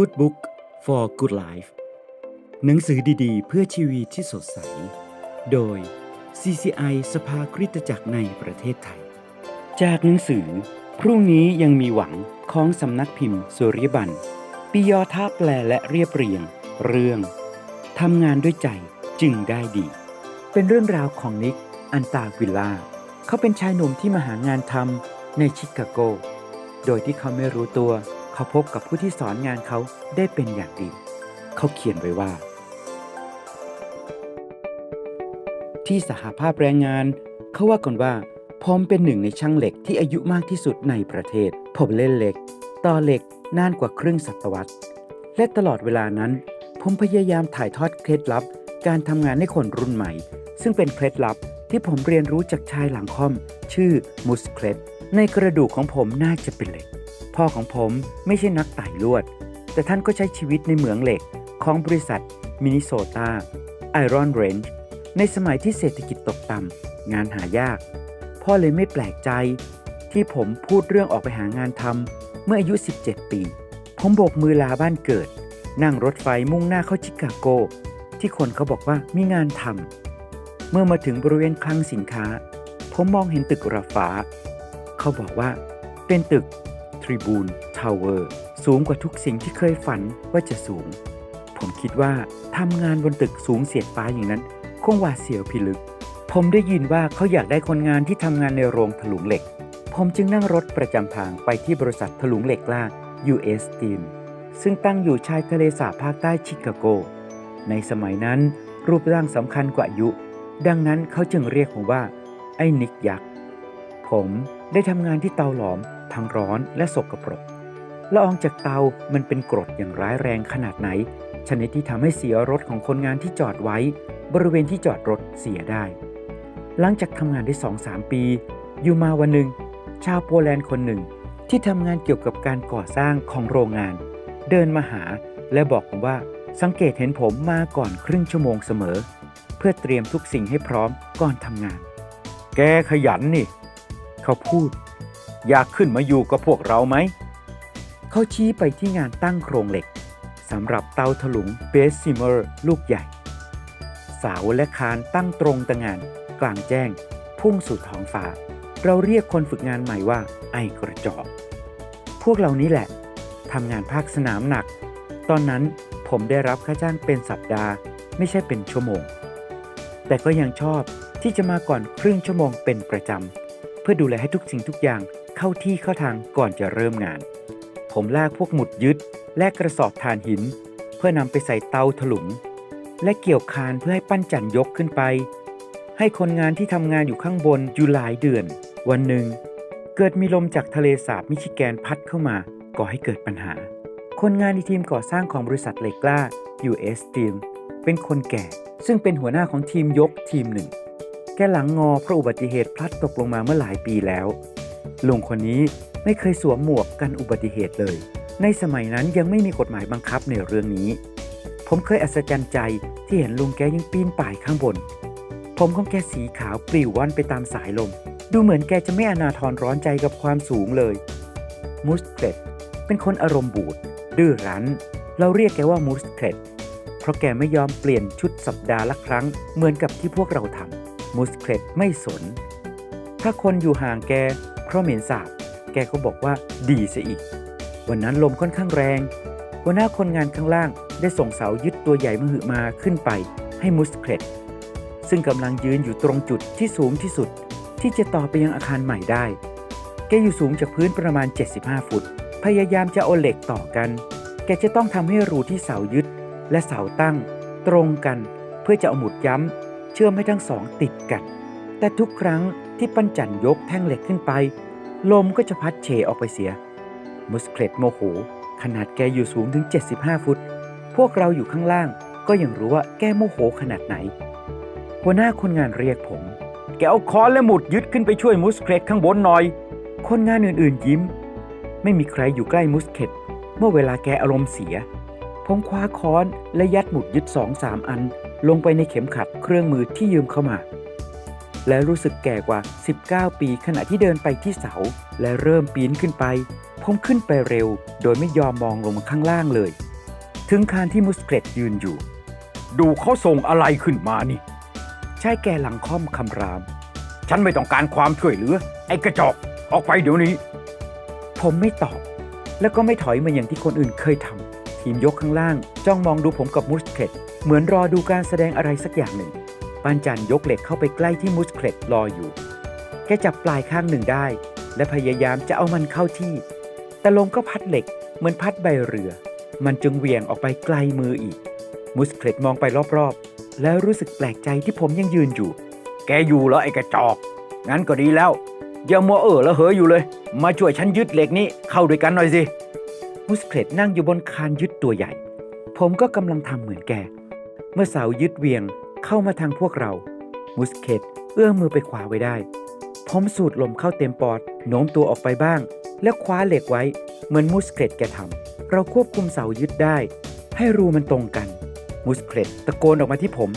Good Book for Good Life หนังสือดีๆ เพื่อชีวิตที่สดใส โดย CCI สภาคริสตจักรในประเทศไทย จากหนังสือ พรุ่งนี้ยังมีหวังของสำนักพิมพ์สุริบันปิยอท่าแปลและเรียบเรียง เรื่องทำงานด้วยใจจึงได้ดี เป็นเรื่องราวของนิก อันตาวิลล่า เขาเป็นชายหนุ่มที่มาหางานทำในชิคาโก โดยที่เขาไม่รู้ตัว เขาพบกับผู้ที่สอนงานเขาได้เป็นอย่างดี เขาเขียนไว้ว่า ที่สหภาพแรงงาน เขาว่ากันว่า ผมเป็นหนึ่งในช่างเหล็กที่อายุมากที่สุดในประเทศ ผมเล่นเหล็ก ต่อเหล็กนานกว่าครึ่งศตวรรษ และตลอดเวลานั้น ผมพยายามถ่ายทอดเคล็ดลับ การทำงานให้คนรุ่นใหม่ ซึ่งเป็นเคล็ดลับที่ผมเรียนรู้จากชายหลังค่อม ชื่อมุสเคลตในกระดูกของผมน่าจะเป็นเหล็ก พ่อของผมไม่ใช่นักไต่ลวด แต่ท่านก็ใช้ชีวิตในเหมืองเหล็กของบริษัทมินิโซตาไอรอนเรนจ์ในสมัยที่เศรษฐกิจตกต่ำงานหายาก พ่อเลยไม่แปลกใจ ที่ผมพูดเรื่องออกไปหางานทำเมื่ออายุ 17 ปี ผมโบกมือลาบ้านเกิด นั่งรถไฟมุ่งหน้าเข้าชิคาโก ที่คนเขาบอกว่ามีงานทำเมื่อมาถึงบริเวณคลังสินค้า ผมมองเห็นตึกระฟ้า เขาบอกว่า เป็นตึก Tribune Tower สูงกว่าทุกสิ่งที่เคยฝันว่าจะสูง ผมคิดว่าทำงานบนตึกสูงเสียดฟ้าอย่างนั้น คงหวาดเสียวพิลึก ผมได้ยินว่าเขาอยากได้คนงานที่ทำงานในโรงถลุงเหล็ก ผมจึงนั่งรถประจำทางไปที่บริษัทถลุงเหล็กล้า US Steel ซึ่งตั้งอยู่ชายทะเลสาบภาคใต้ชิคาโก ในสมัยนั้นรูปร่างสำคัญกว่าอายุ ดังนั้นเขาจึงเรียกผมว่า ไอ้นิกยักษ์ ผมได้ทำงานที่เตาหลอมทั้งร้อนและสกปรกละอองจากเตามันเป็นกรดอย่างร้ายแรงขนาดไหน ชนิดที่ทำให้เสียรถของคนงานที่จอดไว้ บริเวณที่จอดรถเสียได้ หลังจากทำงานได้2-3ปี อยู่มาวันหนึ่ง ชาวโปแลนด์คนหนึ่ง ที่ทำงานเกี่ยวกับการก่อสร้างของโรงงาน เดินมาหาและบอกผมว่าสังเกตเห็นผมมาก่อนครึ่งชั่วโมงเสมอ เพื่อเตรียมทุกสิ่งให้พร้อมก่อนทำงาน แกขยันนี่ เขาพูด อยากขึ้นมาอยู่กับพวกเราไหม เขาชี้ไปที่งานตั้งโครงเหล็กสำหรับเตาถลุงเบสซิเมอร์ลูกใหญ่ เสาและคานตั้งตรงตะงานกลางแจ้ง พุ่งสู่ท้องฟ้า เราเรียกคนฝึกงานใหม่ว่าไอกระจอกพวกเรานี้แหละทำงานภาคสนามหนัก ตอนนั้นผมได้รับค่าจ้างเป็นสัปดาห์ ไม่ใช่เป็นชั่วโมง แต่ก็ยังชอบที่จะมาก่อนครึ่งชั่วโมงเป็นประจำ เพื่อดูแลให้ทุกสิ่งทุกอย่างเข้าที่เข้าทางก่อนจะเริ่มงาน ผมลากพวกหมุดยึด และกระสอบถ่านหิน เพื่อนำไปใส่เตาถลุง และเกี่ยวคานเพื่อให้ปั้นจันยกขึ้นไป ให้คนงานที่ทำงานอยู่ข้างบนอยู่หลายเดือน วันหนึ่ง เกิดมีลมจากทะเลสาบมิชิแกนพัดเข้ามาก่อให้เกิดปัญหา คนงานในทีมก่อสร้างของบริษัทเหล็กกล้า US Steel เป็นคนแก่ ซึ่งเป็นหัวหน้าของทีมยกทีมหนึ่ง แกหลังงอเพราะอุบัติเหตุพลัดตกลงมาเมื่อหลายปีแล้วลุงคนนี้ไม่เคยสวมหมวกกันอุบัติเหตุเลย ในสมัยนั้นยังไม่มีกฎหมายบังคับในเรื่องนี้ ผมเคยอัศจรรย์ใจที่เห็นลุงแกยังปีนป่ายข้างบน ผมของแกสีขาวปลิวว่อนไปตามสายลม ดูเหมือนแกจะไม่อนาทรร้อนใจกับความสูงเลย มูสเคลตเป็นคนอารมณ์บูดดื้อรั้น เราเรียกแกว่ามูสเคลตเพราะแกไม่ยอมเปลี่ยนชุดสัปดาห์ละครั้งเหมือนกับที่พวกเราทำ มูสเคลตไม่สน ถ้าคนอยู่ห่างแก เพราะเหม็นสาบ แกก็บอกว่าดีซะอีก วันนั้นลมค่อนข้างแรงหัวหน้าคนงานข้างล่างได้ส่งเสายึดตัวใหญ่มหึมาขึ้นไปให้มูสเคลตซึ่งกำลังยืนอยู่ตรงจุดที่สูงที่สุด ที่จะต่อไปยังอาคารใหม่ได้ แกอยู่สูงจากพื้นประมาณ 75 ฟุต พยายามจะเอาเหล็กต่อกัน แกจะต้องทำให้รูที่เสายึด และเสาตั้ง ตรงกัน เพื่อจะเอาหมุดย้ำ เชื่อมให้ทั้งสองติดกัน แต่ทุกครั้งที่ปั้นจันยกแท่งเหล็กขึ้นไป ลมก็จะพัดเฉออกไปเสีย มุสเคลตโมโห ขนาดแกอยู่สูงถึง 75 ฟุต พวกเราอยู่ข้างล่างก็ยังรู้ว่าแกโมโหขนาดไหน หัวหน้าคนงานเรียกผม แกเอาค้อนและหมุดยึดขึ้นไปช่วยมุสเคลตข้างบนหน่อย คนงานอื่นๆยิ้ม ไม่มีใครอยู่ใกล้มุสเคลตเมื่อเวลาแกอารมณ์เสียผมคว้าค้อนและยัดหมุดยึดสองสามอัน ลงไปในเข็มขัดเครื่องมือที่ยืมเข้ามา และรู้สึกแก่กว่า 19 ปีขณะที่เดินไปที่เสา และเริ่มปีนขึ้นไป ผมขึ้นไปเร็ว โดยไม่ยอมมองลงมาข้างล่างเลย ถึงคานที่มุสเกรตยืนอยู่ ดูเขาส่งอะไรขึ้นมานี่ ชายแก่หลังค่อมคำราม ฉันไม่ต้องการความช่วยเหลือ ไอ้กระจอกออกไปเดี๋ยวนี้ ผมไม่ตอบ แล้วก็ไม่ถอยมาอย่างที่คนอื่นเคยทำทีมยกข้างล่าง จ้องมองดูผมกับมุสเครต เหมือนรอดูการแสดงอะไรสักอย่างหนึ่ง ปานจันยกเหล็กเข้าไปใกล้ที่มุสเครตรออยู่ แกจับปลายข้างหนึ่งได้ และพยายามจะเอามันเข้าที่ แต่ลมก็พัดเหล็กเหมือนพัดใบเรือ มันจึงเหวี่ยงออกไปไกลมืออีก มุสเครตมองไปรอบๆ แล้วรู้สึกแปลกใจที่ผมยังยืนอยู่ แกอยู่เหรอไอ้กระจอก งั้นก็ดีแล้วอย่ามัวเออแล้วเหยอยู่เลย มาช่วยฉันยึดเหล็กนี้เข้าด้วยกันหน่อยสิ มุสเครตนั่งอยู่บนคานยึดตัวใหญ่ ผมก็กำลังทำเหมือนแก เมื่อเสายึดเวียงเข้ามาทางพวกเรา มุสเคตเอื้อมมือไปขวาไว้ได้ ผมสูดลมเข้าเต็มปอด โน้มตัวออกไปบ้าง แล้วคว้าเหล็กไว้ เหมือนมุสเคตแกทำเราควบคุมเสายึดได้ ให้รูมันตรงกัน มุสเคตตะโกนออกมาที่ผม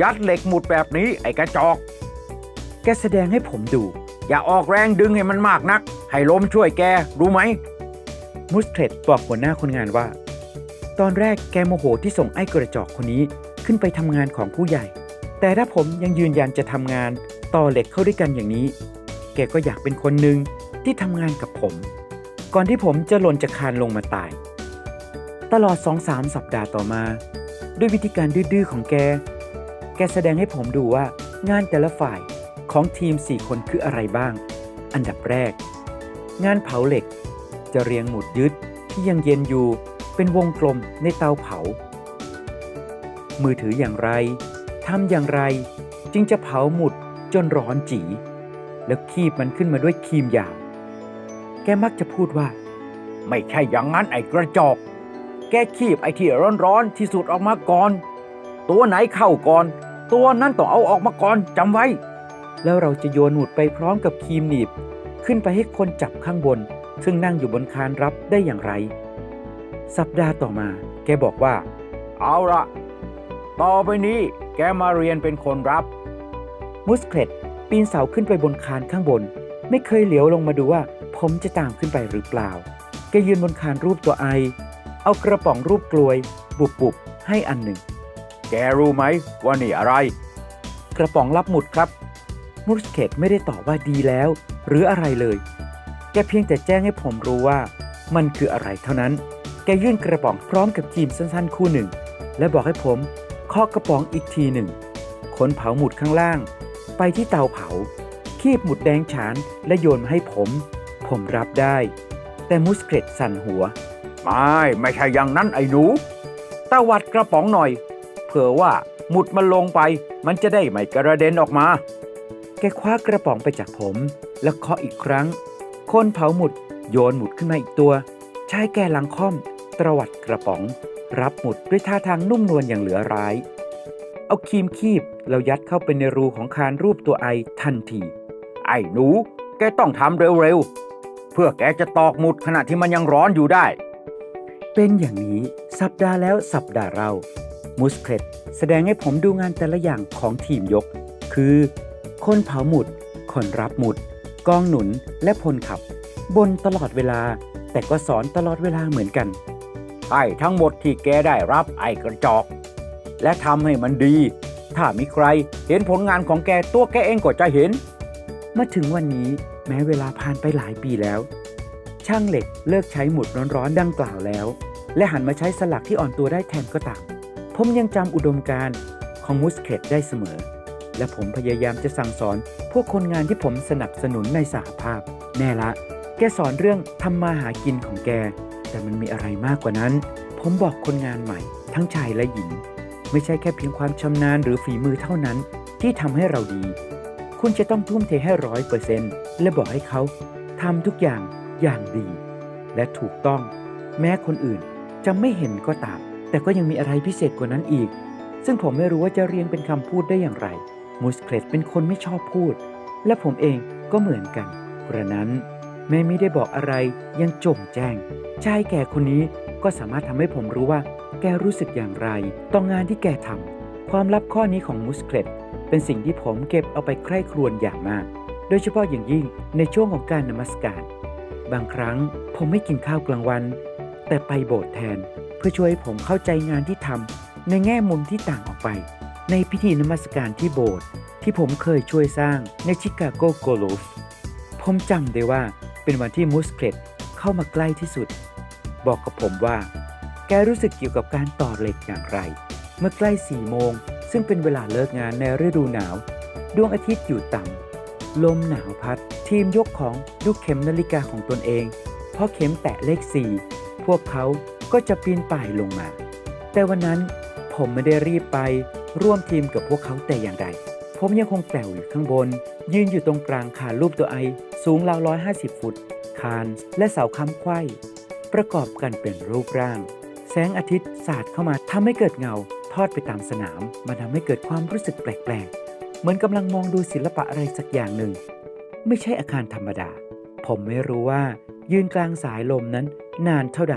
ยัดเหล็กหมุดแบบนี้ไอ้กระจอก แกแสดงให้ผมดู อย่าออกแรงดึงให้มันมากนัก ให้ลมช่วยแกรู้ไหมมุสเทรดบอกหัวหน้าคนงานว่า ตอนแรกแกโมโหที่ส่งไอ้กระจอกคนนี้ขึ้นไปทำงานของผู้ใหญ่ แต่ถ้าผมยังยืนยันจะทำงานต่อเหล็กเข้าด้วยกันอย่างนี้ แกก็อยากเป็นคนหนึ่งที่ทำงานกับผม ก่อนที่ผมจะหล่นจากคานลงมาตาย ตลอด2-3สัปดาห์ต่อมา ด้วยวิธีการดื้อๆของแก แกแสดงให้ผมดูว่างานแต่ละฝ่ายของทีม4คนคืออะไรบ้าง อันดับแรก งานเผาเหล็กจะเรียงหมุดยึดที่ยังเย็นอยู่ เป็นวงกลมในเตาเผา มือถืออย่างไรทำอย่างไร จึงจะเผาหมุดจนร้อนจี แล้วคีบมันขึ้นมาด้วยครีมยาว แกมักจะพูดว่า ไม่ใช่อย่างนั้นไอ้กระจอก แกคีบไอ้ที่ร้อนๆที่สุดออกมาก่อน ตัวไหนเข้าก่อน ตัวนั้นต้องเอาออกมาก่อนจำไว้ แล้วเราจะโยนหมุดไปพร้อมกับครีมหนีบ ขึ้นไปให้คนจับข้างบน ซึ่งนั่งอยู่บนคานรับได้อย่างไร สัปดาห์ต่อมา แกบอกว่า เอาละต่อไปนี้แกมาเรียนเป็นคนรับ มุสเครตปีนเสาขึ้นไปบนคานข้างบน ไม่เคยเหลียวลงมาดูว่า ผมจะตามขึ้นไปหรือเปล่า แกยืนบนคานรูปตัวไอ เอากระป๋องรูปกลวย บุบบุบๆให้อันหนึ่ง แกรู้ไหมว่านี่อะไร กระป๋องรับหมุดครับ มุสเคตไม่ได้ตอบว่าดีแล้ว หรืออะไรเลย แกเพียงแต่แจ้งให้ผมรู้ว่า มันคืออะไรเท่านั้น แกยื่นกระป๋องพร้อมกับจีมสั้นๆ คู่หนึ่ง และบอกให้ผมเคาะกระป๋องอีกทีหนึ่งคนเผาหมุดข้างล่าง ไปที่เตาเผา คีบหมุดแดงฉานและโยนมาให้ผม ผมรับได้ แต่มุสเคตสั่นหัว ไม่ ไม่ใช่อย่างนั้นไอ้หนูตะวัดกระป๋องหน่อย เผื่อว่าหมุดมันลงไป มันจะได้ไม่กระเด็นออกมา แกคว้ากระป๋องไปจากผม แล้วเคาะอีกครั้ง คนเผาหมุดโยนหมุดขึ้นมาอีกตัว ชายแก่หลังค่อม ตรวัดกระป๋อง รับหมุดด้วยท่าทางนุ่มนวลอย่างเหลือร้าย เอาครีมคีบแล้วยัดเข้าไปในรูของคานรูปตัวไอทันที ไอ้หนู แกต้องทำเร็วๆ เพื่อแกจะตอกหมุดขณะที่มันยังร้อนอยู่ได้ เป็นอย่างนี้สัปดาห์แล้วสัปดาห์เรามุสเครตแสดงให้ผมดูงานแต่ละอย่างของทีมยก คือ คนเผาหมุด คนรับหมุด กองหนุนและพลขับ บนตลอดเวลา แต่ก็สอนตลอดเวลาเหมือนกัน ให้ทั้งหมดที่แกได้รับไอ้กระจอก และทำให้มันดี ถ้ามีใครเห็นผลงานของแกตัวแกเองก็จะเห็น มาถึงวันนี้แม้เวลาผ่านไปหลายปีแล้ว ช่างเหล็กเลิกใช้หมุดร้อนๆดังกล่าวแล้ว และหันมาใช้สลักที่อ่อนตัวได้แทนก็ตามผมยังจำอุดมการณ์ของมุสเครตได้เสมอ และผมพยายามจะสั่งสอนพวกคนงานที่ผมสนับสนุนในสหภาพ แน่ละ แกสอนเรื่องทำมาหากินของแก แต่มันมีอะไรมากกว่านั้น ผมบอกคนงานใหม่ ทั้งชายและหญิง ไม่ใช่แค่เพียงความชำนาญหรือฝีมือเท่านั้นที่ทำให้เราดี คุณจะต้องทุ่มเทให้ร้อยเปอร์เซนต์และบอกให้เขาทำทุกอย่างอย่างดี และถูกต้อง แม้คนอื่นจะไม่เห็นก็ตาม แต่ก็ยังมีอะไรพิเศษกว่านั้นอีก ซึ่งผมไม่รู้ว่าจะเรียงเป็นคำพูดได้อย่างไร มูสเครตเป็นคนไม่ชอบพูด และผมเองก็เหมือนกันกระนั้น แม้ไม่ได้บอกอะไรยังจงแจ้งชายแก่คนนี้ก็สามารถทำให้ผมรู้ว่า แกรู้สึกอย่างไรต่องานที่แกทำความลับข้อนี้ของมูสเครตเป็นสิ่งที่ผมเก็บเอาไปใคร่ครวญอย่างมาก โดยเฉพาะอย่างยิ่งในช่วงของการนมัสการ บางครั้งผมไม่กินข้าวกลางวัน แต่ไปโบสถ์แทน เพื่อช่วยให้ผมเข้าใจงานที่ทำในแง่มุมที่ต่างออกไป ในพิธีนมัสการที่โบสถ์ที่ผมเคยช่วยสร้างในชิคาโกโกลูฟผมจำได้ว่า เป็นวันที่มูสเครตเข้ามาใกล้ที่สุด บอกกับผมว่า แกรู้สึกเกี่ยวกับการต่อเหล็กอย่างไร เมื่อใกล้สี่โมง ซึ่งเป็นเวลาเลิกงานในฤดูหนาว ดวงอาทิตย์อยู่ต่ำลมหนาวพัด ทีมยกของดูเข็มนาฬิกาของตนเองพอเข็มแตะเลขสี่พวกเขาก็จะปีนป่ายลงมา แต่วันนั้นผมไม่ได้รีบไปร่วมทีมกับพวกเขาแต่อย่างใด ผมยังคงแกวอยู่ข้างบน ยืนอยู่ตรงกลางคานรูปตัวไอ สูงราว 150 ฟุต คานและเสาค้ำไขว้ประกอบกันเป็นรูปร่าง แสงอาทิตย์สาดเข้ามาทำให้เกิดเงา ทอดไปตามสนาม มันทำให้เกิดความรู้สึกแปลกๆ เหมือนกำลังมองดูศิลปะอะไรสักอย่างหนึ่ง ไม่ใช่อาคารธรรมดา ผมไม่รู้ว่า ยืนกลางสายลมนั้น นานเท่าใด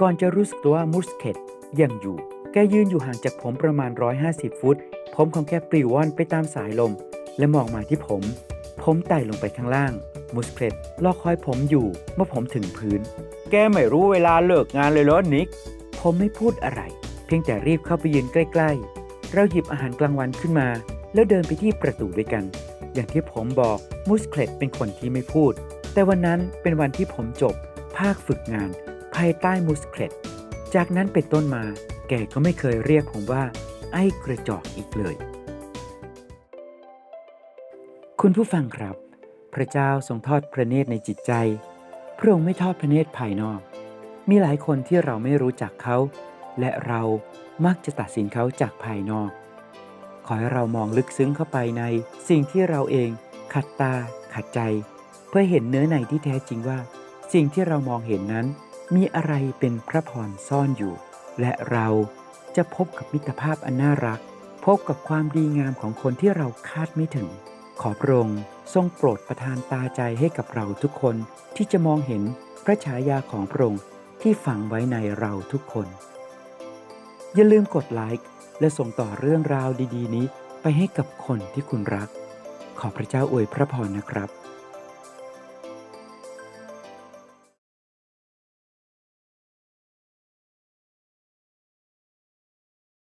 ก่อนจะรู้สึกตัวว่ามูสเคตยังอยู่ แกยืนอยู่ห่างจากผมประมาณ 150 ฟุต ผมของแกปลิวว่อนไปตามสายลม และมองมาที่ผม ผมไต่ลงไปข้างล่างมูสเคตรอคอยผมอยู่เมื่อผมถึงพื้น แกไม่รู้เวลาเลิกงานเลยเหรอนิก ผมไม่พูดอะไร เพียงแต่รีบเข้าไปยืนใกล้ๆ เราหยิบอาหารกลางวันขึ้นมา แล้วเดินไปที่ประตูด้วยกัน อย่างที่ผมบอกมูสเคลตเป็นคนที่ไม่พูด แต่วันนั้นเป็นวันที่ผมจบ ภาคฝึกงาน ภายใต้มูสเคลตจากนั้นเป็นต้นมา แกก็ไม่เคยเรียกผมว่า ไอ้กระจอกอีกเลย คุณผู้ฟังครับ พระเจ้าทรงทอดพระเนตรในจิตใจ พระองค์ไม่ทอดพระเนตรภายนอก มีหลายคนที่เราไม่รู้จักเขา และเรามักจะตัดสินเขาจากภายนอก ขอให้เรามองลึกซึ้งเข้าไปในสิ่งที่เราเองขัดตาขัดใจ เพื่อเห็นเนื้อในที่แท้จริงว่า สิ่งที่เรามองเห็นนั้น มีอะไรเป็นพระพรซ่อนอยู่ และเรา จะพบกับมิตรภาพอันน่ารัก พบกับความดีงามของคนที่เราคาดไม่ถึง ขอพระองค์ทรงโปรดประทานตาใจให้กับเราทุกคนที่จะมองเห็นพระฉายาของพระองค์ที่ฝังไว้ในเราทุกคน อย่าลืมกดไลค์และส่งต่อเรื่องราวดี ๆ นี้ไปให้กับคนที่คุณรัก ขอพระเจ้าอวยพระพรนะครับ